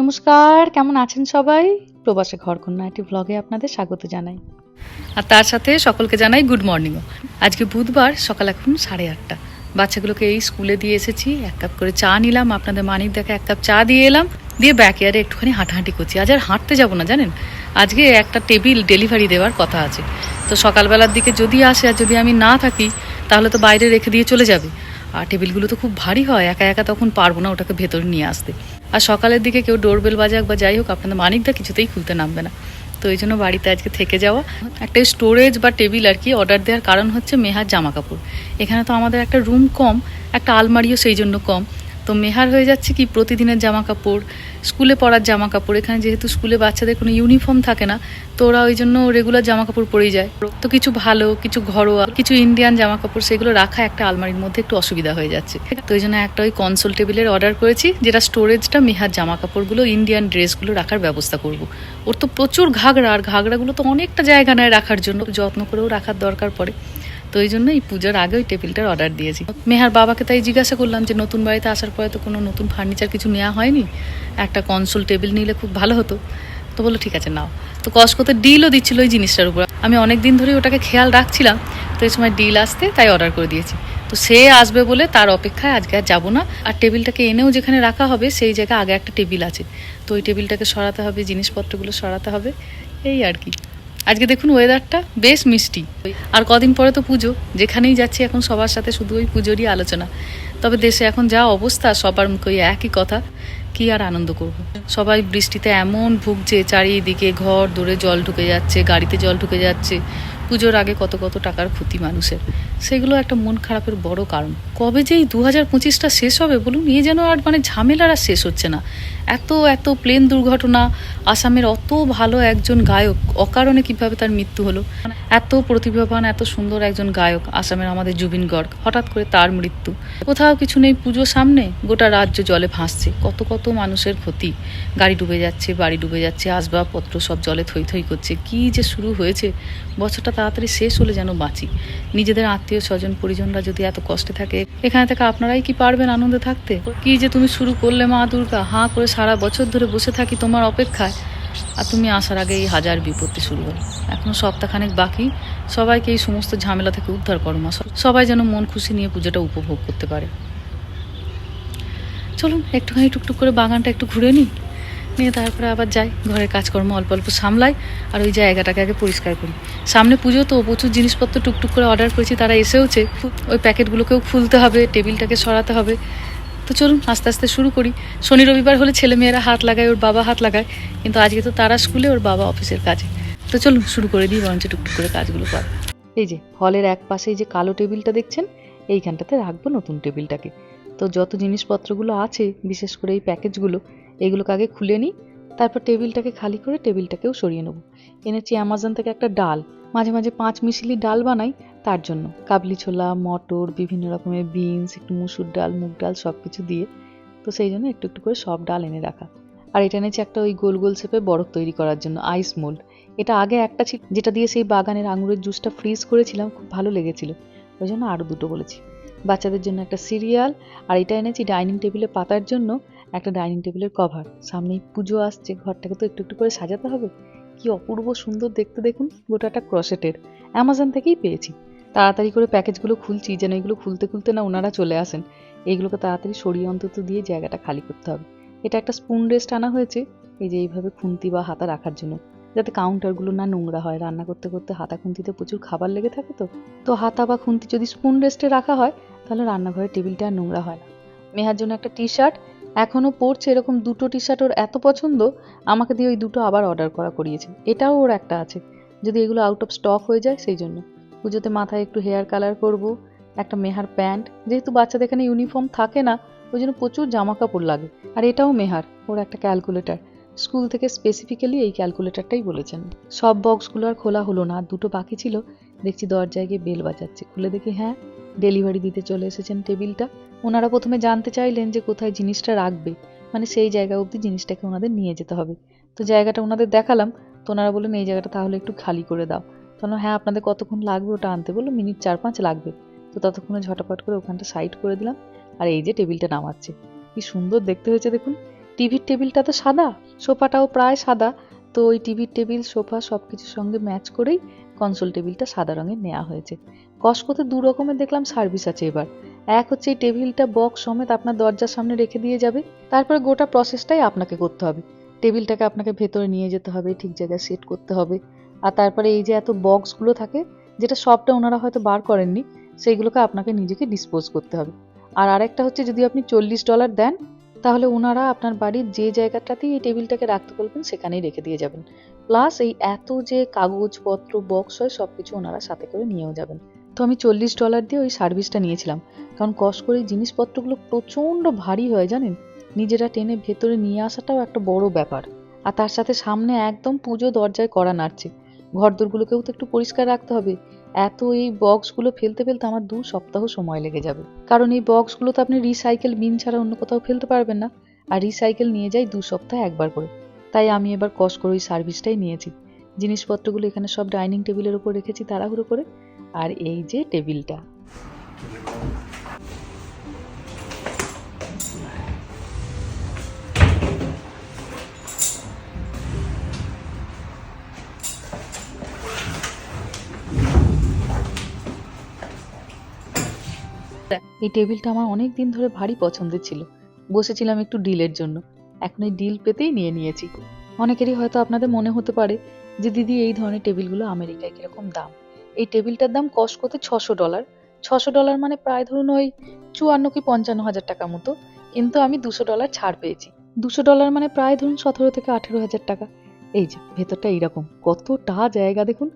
নমস্কার, কেমন আছেন সবাই? প্রবাসে ঘর ঘরকন্যা একটি ব্লগে আপনাদের স্বাগত জানাই। আর তার সাথে সকলকে জানাই গুড মর্নিংও আজকে বুধবার, সকাল এখন সাড়ে আটটা। বাচ্চাগুলোকে এই স্কুলে দিয়ে এসেছি, এক কাপ করে চা নিলাম, আপনাদের মানিক দেখে এক কাপ চা দিয়ে এলাম। দিয়ে ব্যাকয়ার্ডে একটুখানি হাঁটাহাঁটি করছি। আজ আর হাঁটতে যাব না, জানেন? আজকে একটা টেবিল ডেলিভারি দেওয়ার কথা আছে। তো সকালবেলার দিকে যদি আসে আর যদি আমি না থাকি, তাহলে তো বাইরে রেখে দিয়ে চলে যাবে। আর টেবিলগুলো তো খুব ভারী হয়, একা একা তখন পারব না ওটাকে ভেতরে নিয়ে আসতে। আর সকালের দিকে কেউ ডোরবেল বাজাক বা যাই হোক, আপনাদের মানিকদা কিছুতেই খুলতে নামবে না। তো এই জন্য বাড়িতে আজকে থেকে যাওয়া। একটা স্টোরেজ বা টেবিল আর কি অর্ডার দেওয়ার কারণ হচ্ছে মেহার জামা কাপড় এখানে তো আমাদের একটা রুম কম, একটা আলমারিও সেই জন্য কম। তো মেহার হয়ে যাচ্ছে কি প্রতিদিনের জামা কাপড় স্কুলে পরার জামা কাপড় এখানে যেহেতু স্কুলে বাচ্চাদের কোনো ইউনিফর্ম থাকে না, তো ওরা ওই জন্য রেগুলার জামা কাপড় পরেই যায়। তো কিছু ভালো, কিছু ঘরোয়া, কিছু ইন্ডিয়ান জামা কাপড় সেগুলো রাখা একটা আলমারির মধ্যে একটু অসুবিধা হয়ে যাচ্ছে। তো ওই জন্য একটা ওই কনসোল টেবিলের অর্ডার করেছি, যেটা স্টোরেজটা মেহার জামা কাপড়গুলো ইন্ডিয়ান ড্রেসগুলো রাখার ব্যবস্থা করব। ওর তো প্রচুর ঘাগড়া, আর ঘাগড়াগুলো তো অনেকটা জায়গা নেয় রাখার জন্য, যত্ন করেও রাখার দরকার পড়ে। তো ওই জন্য এই পুজোর আগে ওই টেবিলটার অর্ডার দিয়েছি। মেহার বাবাকে তাই জিজ্ঞাসা করলাম যে, নতুন বাড়িতে আসার পরে তো কোনো নতুন ফার্নিচার কিছু নেওয়া হয়নি? একটা কনসোল টেবিল নিলে খুব ভালো হতো। তো বলল, ঠিক আছে, নাও। তো কসকোতে ডিলও দিচ্ছিল ওই জিনিসটার উপর। আমি অনেক দিন ধরেই ওটাকে খেয়াল রাখছিলাম, তো এই সময় ডিল আসতে তাই অর্ডার করে দিয়েছি। তো সে আসবে বলে তার অপেক্ষায় আজকে আর যাব না। আর টেবিলটাকে এনেও যেখানে রাখা হবে, সেই জায়গায় আগে একটা টেবিল আছে। তো ওই টেবিলটাকে সরাতে হবে, জিনিসপত্রগুলো সরাতে হবে, এই আর কি। আজকে দেখুন ওয়েদারটা বেশ মিষ্টি। আর কদিন পরে তো পুজো, যেখানেই যাচ্ছি এখন সবার সাথে শুধু ওই পুজোরই আলোচনা। তবে দেশে এখন যা অবস্থা, সবার মুখে ওই একই কথা, কি আর আনন্দ করব। সবাই বৃষ্টিতে এমন ভুগছে, চারিদিকে ঘর দূরে জল ঢুকে যাচ্ছে, গাড়িতে জল ঢুকে যাচ্ছে। পুজোর আগে কত কত টাকার ক্ষতি মানুষের। সেগুলো একটা মন খারাপের বড় কারণ। কবে যে এই দু হাজার পঁচিশটা শেষ হবে, বলুন এই যেন আর মানে ঝামেলার আর শেষ হচ্ছে না। এত এত প্লেন দুর্ঘটনা, আসামের অত ভালো একজন গায়ক, অকারণে কীভাবে তার মৃত্যু হলো? এত প্রতিভাবান, এত সুন্দর একজন গায়ক আসামের আমাদের জুবিন গর্গ, হঠাৎ করে তার মৃত্যু। কোথাও কিছু নেই পুজো সামনে, গোটা রাজ্য জলে ভাসছে। কত কত মানুষের ক্ষতি। গাড়ি ডুবে যাচ্ছে, বাড়ি ডুবে যাচ্ছে, আসবাবপত্র সব জলে থই থই করছে। কি যে শুরু হয়েছে? বছরটা তাড়াতাড়ি শেষ হলে যেন বাঁচি। নিজেদের আত্মীয়, স্বজন, পরিজনরা যদি এত কষ্টে থাকে, এখানে থেকে আপনারাই কি পারবেন আনন্দে থাকতে? কি যে তুমি শুরু করলে মা দুর্গা, হাঁ করে সারা বছর ধরে বসে থাকি তোমার অপেক্ষায়। আর তুমি আসার আগে এই হাজার বিপত্তি শুরু হলো। এখনও সপ্তাহখানেক বাকি। সবাইকে এই সমস্ত ঝামেলা থেকে উদ্ধার করো, মা। সবাই যেন মন খুশি নিয়ে পুজোটা উপভোগ করতে পারে। চলুন, একটুখানি টুকটুক করে বাগানটা একটু ঘুরে নিই। নিয়ে তারপরে আবার যাই। ঘরের কাজকর্ম অল্প অল্প সামলাই আর ওই জায়গাটাকে আগে পরিষ্কার করি। সামনে পুজো তো, প্রচুর জিনিসপত্র টুকটুক করে অর্ডার করেছি, তারা এসেওছে। ওই প্যাকেটগুলোকেও খুলতে হবে, টেবিলটাকে সরাতে হবে। তো চলুন, আস্তে আস্তে শুরু করি। শনি রবিবার হলে ছেলে মেয়েরা হাত লাগায়, ওর বাবা হাত লাগায়। কিন্তু আজকে তো তারা স্কুলে, ওর বাবা অফিসের কাজে। তো চলুন, শুরু করে দিই, বরঞ্চ টুকটুক করে কাজগুলো কর। এই যে, হলের এক পাশে যে কালো টেবিলটা দেখছেন, এইখানটাতে রাখব নতুন টেবিলটাকে। তো যত জিনিসপত্রগুলো আছে, বিশেষ করে এই প্যাকেজগুলো, এগুলোকে আগে খুলে নিই। তারপর টেবিলটাকে খালি করে টেবিলটাকেও সরিয়ে নেব। এনেছি অ্যামাজন থেকে একটা ডাল। মাঝে মাঝে পাঁচ মিশিলি ডাল বানাই তার জন্য। কাবলি ছোলা, মটর, বিভিন্ন রকমের বিনস একটু মুসুর ডাল, মুগ ডাল সব কিছু দিয়ে, তো সেই জন্য একটু একটু করে সব ডাল এনে রাখা। আর এটা এনেছি একটা ওই গোল গোল শেপে বরফ তৈরি করার জন্য আইস মোল্ড এটা আগে একটা ছিল, যেটা দিয়ে সেই বাগানের আঙুরের জুসটা ফ্রিজ করেছিলাম, খুব ভালো লেগেছিল। ওই জন্য আরও দুটো বলেছি। বাচ্চাদের জন্য একটা সিরিয়াল আর এটা এনেছি ডাইনিং টেবিলে পাতার জন্য, একটা ডাইনিং টেবিলের কভার সামনেই পুজো আসছে, ঘরটাকে তো একটু একটু করে সাজাতে হবে। কি অপূর্ব সুন্দর দেখতে দেখুন, গোটাটা ক্রসেটের অ্যামাজন থেকেই পেয়েছি। তাড়াতাড়ি করে প্যাকেজগুলো খুলছি, যেন এগুলো খুলতে খুলতে না ওনারা চলে আসেন। এইগুলোকে তাড়াতাড়ি সরিয়ে অন্তত দিয়ে জায়গাটা খালি করতে হবে। এটা একটা স্পুন রেস্ট আনা হয়েছে, এই যে এইভাবে খুন্তি বা হাতা রাখার জন্য। যাতে কাউন্টারগুলো না নোংরা হয়, রান্না করতে করতে হাতা খুন্তিতে প্রচুর খাবার লেগে থাকে তো। তো হাতা বা খুন্তি যদি স্পুন রেস্টে রাখা হয়, তাহলে রান্নাঘরের টেবিলটা আর নোংরা হয় না। মেহার জন্য একটা টি শার্ট এখনও পরছে এরকম দুটো টি শার্ট ওর এত পছন্দ, আমাকে দিয়ে ওই দুটো আবার অর্ডার করা করিয়েছে। এটাও ওর একটা আছে, যদি এগুলো আউট অফ স্টক হয়ে যায়, সেই জন্য। পুজোতে মাথায় একটু হেয়ার কালার করব, একটা মেহার প্যান্ট। যেহেতু বাচ্চাদের এখানে ইউনিফর্ম থাকে না, ওই জন্য প্রচুর জামা কাপড় লাগে। আর এটাও মেহার, ওর একটা ক্যালকুলেটর স্কুল থেকে স্পেসিফিক্যালি এই ক্যালকুলেটরটাই বলেছেন। সব বক্সগুলো আর খোলা হলো না দুটো বাকি ছিল। দেখছি দরজায় গিয়ে বেল বাজাচ্ছে। খুলে দেখি হ্যাঁ ডেলিভারি দিতে চলে এসেছেন টেবিলটা ওনারা প্রথমে জানতে চাইলেন যে কোথায় জিনিসটা রাখবে। মানে সেই জায়গা অবধি জিনিসটাকে ওনাদের নিয়ে যেতে হবে। তো জায়গাটা ওনাদের দেখালাম। তো ওনারা বললেন, এই জায়গাটা তাহলে একটু খালি করে দাও। তাহলে হ্যাঁ আপনাদের কতক্ষণ লাগবে ওটা আনতে বলল? মিনিট চার পাঁচ লাগবে। তো ততক্ষণে ঝটাপট করে ওখানটা সাইড করে দিলাম। আর এই যে টেবিলটা নামাচ্ছে। কি সুন্দর দেখতে হয়েছে দেখুন। টিভির টেবিলটা তো সাদা, সোফাটাও প্রায় সাদা। তো ওই টিভির টেবিল, সোফা সব কিছুর সঙ্গে ম্যাচ করেই কনসোল টেবিলটা সাদা রঙের নেওয়া হয়েছে। কসকোতে দু রকমের দেখলাম সার্ভিস আছে এবার। এক হচ্ছে এই টেবিলটা বক্স সমেত আপনার দরজার সামনে রেখে দিয়ে যাবে। তারপরে গোটা প্রসেসটাই আপনাকে করতে হবে। টেবিলটাকে আপনাকে ভেতরে নিয়ে যেতে হবে, ঠিক জায়গায় সেট করতে হবে। আর তারপরে এই যে এত বক্সগুলো থাকে, যেটা সবটা ওনারা হয়তো বার করেননি, সেইগুলোকে আপনাকে নিজেকে ডিসপোজ করতে হবে। আর আরেকটা হচ্ছে যদি আপনি চল্লিশ ডলার দেন, তাহলে ওনারা আপনার বাড়ির যে জায়গাটাতেই এই টেবিলটাকে রাখতে বলবেন, সেখানেই রেখে দিয়ে যাবেন। প্লাস এই এত যে কাগজপত্র, বক্স হয় সব কিছু ওনারা সাথে করে নিয়েও যাবেন। তো আমি চল্লিশ ডলার দিয়ে ওই সার্ভিসটা নিয়েছিলাম। কারণ কষ্ট করে জিনিসপত্রগুলো প্রচণ্ড ভারী হয়, জানেন? নিজেরা টেনে ভেতরে নিয়ে আসাটাও একটা বড় ব্যাপার। আর তার সাথে সামনে একদম পুজো দরজায় করা নাড়ছে। ঘরদোরগুলোকেও তো একটু পরিষ্কার রাখতে হবে। এত এই বক্সগুলো ফেলতে ফেলতে আমার দু সপ্তাহ সময় লেগে যাবে। কারণ এই বক্সগুলো তো আপনি রিসাইকেল বিন ছাড়া অন্য কোথাও ফেলতে পারবেন না। আর রিসাইকেল নিয়ে যাই দু সপ্তাহে একবার করে। তাই আমি এবার কস করে ওই সার্ভিসটাই নিয়েছি। জিনিসপত্রগুলো এখানে সব ডাইনিং টেবিলের উপর রেখেছি তাড়াহুড়ো করে। আর এই যে টেবিলটা। এই টেবিলটা আমার অনেক দিন ধরে ভারী পছন্দের ছিল। বসেছিলাম একটু ডিলের জন্য। এখন এই ডিল পেতেই নিয়ে নিয়েছি। অনেকেরই হয়তো আপনাদের মনে হতে পারে যে, দিদি, এই ধরনের টেবিলগুলো আমেরিকায় কীরকম দাম? এই টেবিলটার দাম কস্টকোতে ছশো ডলার। ছশো ডলার মানে প্রায় ধরুন ওই চুয়ান্ন কি পঞ্চান্ন হাজার টাকা মতো। কিন্তু আমি দুশো ডলার ছাড় পেয়েছি। দুশো ডলার মানে প্রায় ধরুন সতেরো থেকে আঠেরো হাজার টাকা। এই যে, ভেতরটা এইরকম। কতটা জায়গা দেখুন।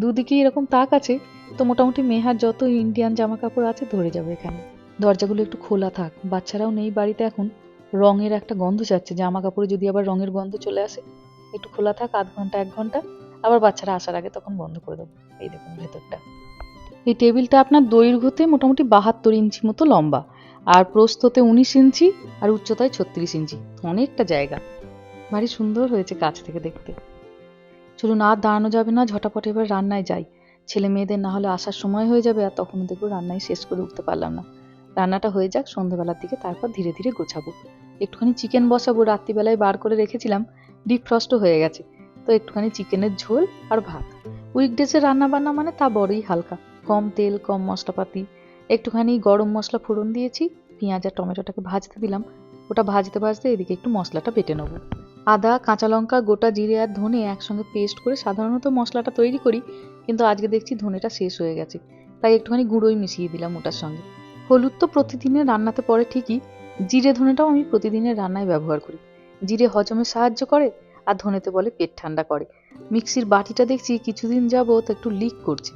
দুদিকে এরকম তাক আছে, তো মোটামুটি মেহার যত ইন্ডিয়ান জামা কাপড় আছে ধরে যাবে এখানে। দরজাগুলো একটু খোলা থাক, বাচ্চারাও নেই বাড়িতে এখন, রঙের একটা গন্ধ যাচ্ছে জামা কাপড়ে যদি আবার রঙের গন্ধ চলে আসে, একটু খোলা থাক, আধ ঘণ্টা, এক ঘণ্টা, আবার বাচ্চারা আসার আগে তখন বন্ধ করে দেবো। এই দেখুন ভেতরটা। এই টেবিলটা আপনার দৈর্ঘ্যতে মোটামুটি বাহাত্তর ইঞ্চি মতো লম্বা, আর প্রস্থতে উনিশ ইঞ্চি, আর উচ্চতায় ছত্রিশ ইঞ্চি, অনেকটা জায়গা। ভারী সুন্দর হয়েছে কাছ থেকে দেখতে। চলুন আর দাঁড়ানো যাবে না, ঝটাপট এবার রান্নায় যাই। ছেলে মেয়েদের না হলে আসার সময় হয়ে যাবে আর তখন দেখব রান্নায় শেষ করে উঠতে পারলাম না। রান্নাটা হয়ে যাক সন্ধ্যাবেলার দিকে তারপর ধীরে ধীরে গোছাবো। একটুখানি চিকেন বসাবো, রাত্রিবেলায় বার করে রেখেছিলাম ডিপ ফ্রস্টও হয়ে গেছে। তো একটুখানি চিকেনের ঝোল আর ভাত। উইকডেজে রান্না বান্না মানে তা বড়ই হালকা। কম তেল, কম মশলাপাতি। একটুখানি গরম মশলা ফোড়ন দিয়েছি, পেঁয়াজ আর টমেটোটাকে ভাজতে দিলাম। ওটা ভাজতে ভাজতে এদিকে একটু মশলাটা বেটে নেব। আদা, কাঁচা লঙ্কা, গোটা জিরে আর ধনে একসঙ্গে পেস্ট করে সাধারণত মশলাটা তৈরি করি, কিন্তু আজকে দেখছি ধনেটা শেষ হয়ে গেছে। তাই একটুখানি গুঁড়োই মিশিয়ে দিলাম ওটার সঙ্গে। হলুদ তো প্রতিদিনের রান্নাতে পড়ে ঠিকই, জিরে ধনেটাও আমি প্রতিদিনের রান্নায় ব্যবহার করি। জিরে হজমে সাহায্য করে আর ধনেতে বলে পেট ঠান্ডা করে। মিক্সির বাটিটা দেখছি কিছুদিন যাবত একটু লিক করছে।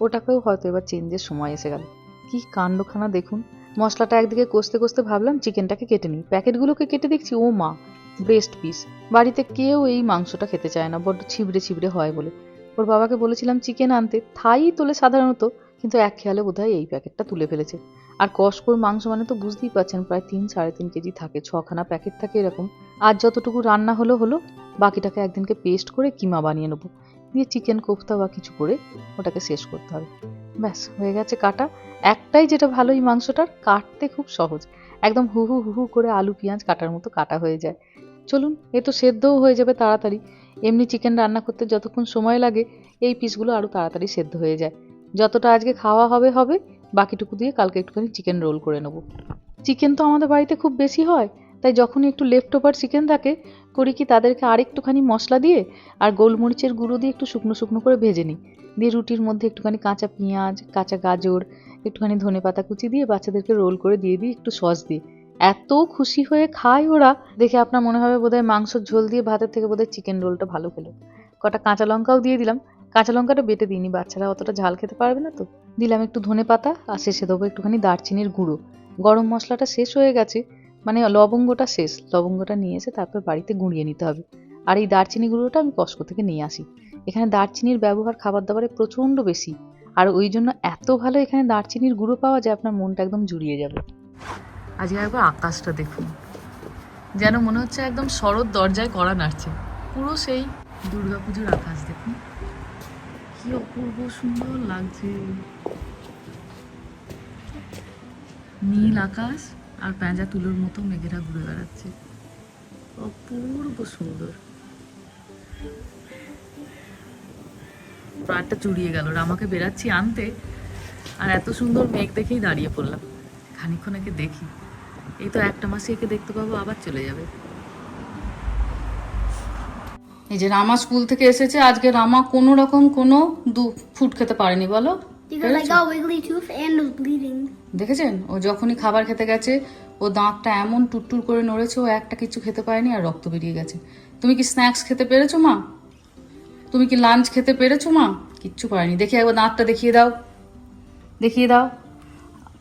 ওটাকেও হয়তো এবার চেঞ্জের সময় এসে গেল। কি কাণ্ডখানা দেখুন। মশলাটা একদিকে কষতে কষতে ভাবলাম চিকেনটাকে কেটে নিই। প্যাকেটগুলোকে কেটে দেখছি, ও মা! Breast piece. বাড়িতে কেউ এই মাংসটা খেতে চায় না, বড্ড ছিবড়ে ছিবড়ে হয় বলে। ওর বাবাকে বলেছিলাম চিকেন আনতে, থাই তোলে সাধারণত, কিন্তু এক খেয়ালে বোধহয় এই প্যাকেটটা তুলে ফেলেছে। আর কসকোর মাংস মানে তো বুঝতেই পারছেন, প্রায় তিন সাড়ে তিন কেজি থাকে, ছখানা প্যাকেট থাকে এরকম। আর যতটুকু রান্না হলো হলো, বাকিটাকে একদিনকে পেস্ট করে কিমা বানিয়ে নেব। দিয়ে চিকেন কোফতা বা কিছু করে ওটাকে শেষ করতে হবে। ব্যাস, হয়ে গেছে কাটা। একটাই যেটা ভালো এই মাংসটার, কাটতে খুব সহজ। একদম হু হু হু হু করে আলু, পেঁয়াজ কাটার মতো কাটা হয়ে যায়। চলুন, এ তো সেদ্ধও হয়ে যাবে তাড়াতাড়ি। এমনি চিকেন রান্না করতে যতক্ষণ সময় লাগে, এই পিসগুলো আরও তাড়াতাড়ি সেদ্ধ হয়ে যায়। যতটা আজকে খাওয়া হবে হবে, বাকিটুকু দিয়ে কালকে একটুখানি চিকেন রোল করে নেব। চিকেন তো আমাদের বাড়িতে খুব বেশি হয়, তাই যখনই একটু লেফট ওভার চিকেন থাকে, করি কি তাদেরকে আরেকটুখানি মশলা দিয়ে আর গোলমরিচের গুঁড়ো দিয়ে একটু শুকনো শুকনো করে ভেজে নিই। দিয়ে রুটির মধ্যে একটুখানি কাঁচা পেঁয়াজ, কাঁচা গাজর, একটুখানি ধনে পাতা কুচি দিয়ে বাচ্চাদেরকে রোল করে দিয়ে দিই, একটু সস দিয়ে। এত খুশি হয়ে খায় ওরা। দেখে আপনার মনে হবে বোধহয় মাংসর ঝোল দিয়ে ভাতের থেকে বোধহয় চিকেন রোলটা ভালো খেলো। কটা কাঁচা লঙ্কাও দিয়ে দিলাম। কাঁচা লঙ্কাটা বেটে দিইনি, বাচ্চারা অতটা ঝাল খেতে পারবে না তো। দিলাম একটু ধনে পাতা আর শেষে দেবো একটুখানি দারচিনির গুঁড়ো। গরম মশলাটা শেষ হয়ে গেছে মানে লবঙ্গটা শেষ। লবঙ্গটা নিয়ে এসে তারপর বাড়িতে গুঁড়িয়ে নিতে হবে। আর এই দারচিনি গুঁড়োটা আমি কস্কো থেকে নিয়ে আসি। এখানে দারচিনির ব্যবহার খাবার দাবারে প্রচণ্ড বেশি। আর ওই জন্য এত ভালো এখানে দারচিনির গুঁড়ো পাওয়া যায়, আপনার মনটা একদম জুড়িয়ে যাবে। আজকে একবার আকাশটা দেখুন। যেন মনে হচ্ছে একদম শরৎ দরজায় করা নাড়ছে। পুরো সেই দুর্গাপুজোর আকাশ দেখুন। কি অপূর্ব সুন্দর লাগছে। নীল আকাশ আর পেঁজা তুলোর মতো মেঘেরা ঘুরে বেড়াচ্ছে। অপূর্ব সুন্দর। প্রাণটা চুরিয়ে গেল। রামাকে বেরাচ্ছি আনতে। আর এত সুন্দর মেঘ দেখেই দাঁড়িয়ে পড়লাম। খানিক্ষণ একে দেখি। এই তো একটা মাসে একে দেখতে পাবো আবার চলে যাবে। এই যে রামা স্কুল থেকে এসেছে আজকে রামা কোনো রকম কোনো দু ফুড খেতে পারেনি বলো. দেখেছেন? ও যখনই খাবার খেতে গেছে ও দাঁতটা এমন টুটটুর করে নড়েছে ও একটা কিছু খেতে পারেনি আর রক্ত বেরিয়ে গেছে। তুমি কি স্ন্যাক্স খেতে পেরেছ মা? তুমি কি লাঞ্চ খেতে পেরেছ মা? কিচ্ছু পারেনি। দেখি একবার দাঁতটা দেখিয়ে দাও। দেখিয়ে দাও।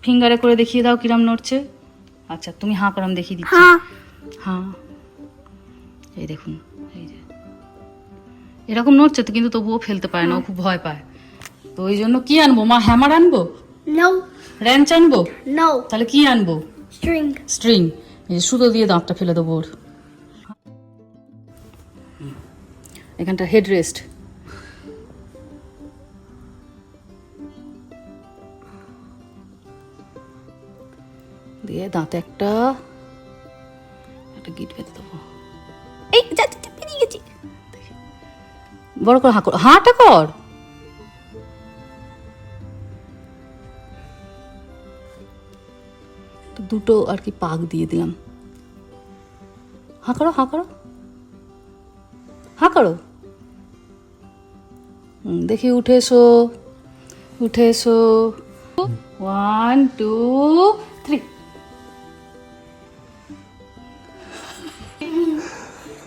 ফিঙ্গারে করে দেখিয়ে দাও কিরম নড়ছে। আচ্ছা তুমি হাঁ করাম দেখিয়ে দিচ্ছি? হ্যাঁ এই দেখুন এই যে। এরকম নড়ছে তো কিন্তু তবুও ফেলতে পারে না ও খুব ভয় পায়। তো ওই জন্য কি আনব? মা হ্যামার আনব. র্যাঞ্চ আনব. তাহলে কি আনব? স্ট্রিং স্ট্রিং এই যে সুতো দিয়ে দাঁতটা ফেলে দেবো ওর। এখানটা হেড রেস্ট দিয়ে দাঁতে একটা একটা গিট বেঁধে দেবো। এই যা যা, যা, গেছি। বড় করে হাঁ কর হাঁটা কর। তো দুটো আর কি পাক দিয়ে দিলাম। হাঁ করো হাঁ করো। হাঁ করো। দেখি উঠে এসো উঠে এসো। ওয়ান টু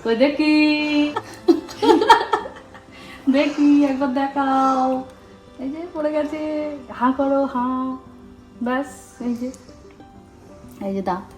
কই দেখি? দেখি, একবার দেখাও। এই যে পড়ে গেছে। হাঁ করো, হাঁ। ব্যাস, এই যে। এই যে দাঁত।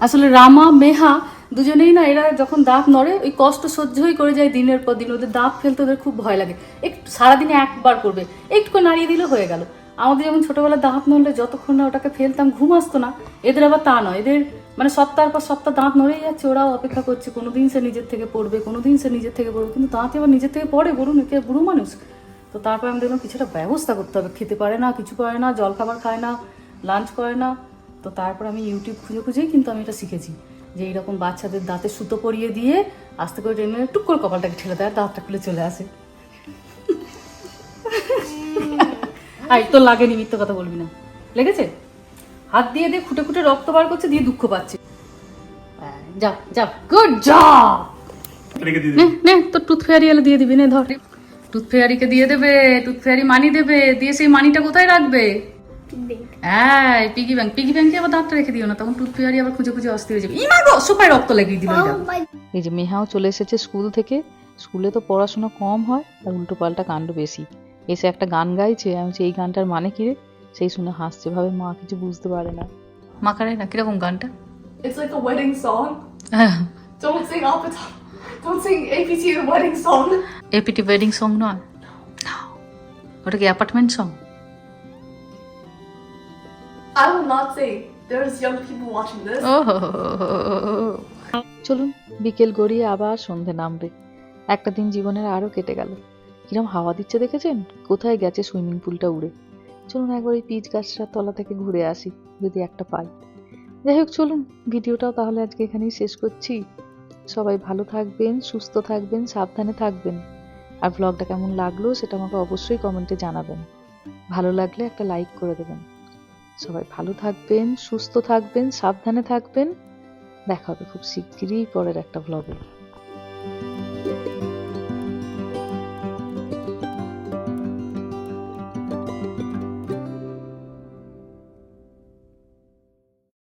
আসলে রামা, মেহা দুজনেই না, এরা যখন দাঁত নড়ে, ওই কষ্ট সহ্যই করে যায় দিনের পর দিন। ওদের দাঁত ফেলতে ওদের খুব ভয় লাগে। একটু সারাদিনে একবার করবে। একটু নাড়িয়ে দিলে হয়ে গেল। আমাদের যেমন ছোটবেলায় দাঁত নড়লে যতক্ষণ না ওটাকে ফেলতাম, ঘুম আসতো না। এদের আবার তা নয়। এদের মানে সপ্তাহের পর সপ্তাহ দাঁত নড়েই যাচ্ছে ওরাও অপেক্ষা করছে কোনো দিন সে নিজের থেকে পড়বে কোনো দিন সে নিজের থেকে পড়বে কিন্তু দাঁত এবার নিজের থেকে পড়ে বলুন একে বুড়ো মানুষ। তো তারপর আমি দেখলাম কিছুটা ব্যবস্থা করতে হবে খেতে পারে না কিছু করে না জল খাবার খায় না লাঞ্চ করে না। তো তারপর আমি ইউটিউব খুঁজে খুঁজেই কিন্তু আমি এটা শিখেছি যে এইরকম বাচ্চাদের দাঁতে সুতো পরিয়ে দিয়ে আস্তে করে টেনে টুক করে কপালটাকে ঠেলে দেয় দাঁতটা খুলে চলে আসে। আর তো লাগেনি মিথ্যে কথা বলবি না। লেগেছে? হাত দিয়ে দিয়ে খুঁটে খুঁটে রক্ত বার করছে দিয়ে দুঃখ পাচ্ছে। হ্যাঁ, যা যা গুড জব নে নে তোর টুথ ফেয়ারি এলে দিয়ে দিবি নে ধর। টুথ ফেয়ারিকে দিয়ে দেবে টুথ ফেয়ারি মানি দেবে দিয়ে সেই মানিটা কোথায় রাখবে? হ্যাঁ পিগি ব্যাংক পিগি ব্যাংকে আবার দাঁতটা রেখে দিও না তখন টুথ ফেয়ারি আবার খুঁজে খুঁজে অস্থির হয়ে যাবে। ইমা গো সোপায় রক্ত লাগিয়ে দিল Oh এই যে মেহাও চলে এসেছে স্কুল থেকে স্কুলে তো পড়াশোনা কম হয় আর উল্টো পাল্টা কাণ্ড বেশি। এসে একটা গান গাইছে আমি বলছি, এই গানটার মানে কি রে? সেই শুনে হাসছে ভাবে মা কিছু বুঝতে পারে না মা কারে না কীরকম গানটা It's like a wedding song. হ্যাঁ Don't sing top. Don't sing APT the wedding song. APT wedding song নয় না। ওটা কি apartment song I will not sing. There's young people watching this. চলুন বিকেল গড়িয়ে আবার সন্ধে নামবে একটা দিন জীবনের আরও কেটে গেল কিরম হাওয়া দিচ্ছে দেখেছেন কোথায় গেছে সুইমিং পুলটা উড়ে চলুন একবার ওই পিচ গাছটার তলা থেকে ঘুরে আসি, যদি একটা পাই। যাই হোক, চলুন, ভিডিওটাও তাহলে আজকে এখানেই শেষ করছি। সবাই ভালো থাকবেন, সুস্থ থাকবেন, সাবধানে থাকবেন। আর ব্লগটা কেমন লাগল সেটা আমাকে অবশ্যই কমেন্টে জানাবেন। ভালো লাগলে একটা লাইক করে দেবেন। সবাই ভালো থাকবেন, সুস্থ থাকবেন, সাবধানে থাকবেন। দেখা হবে খুব শিগগিরই পরের একটা ব্লগে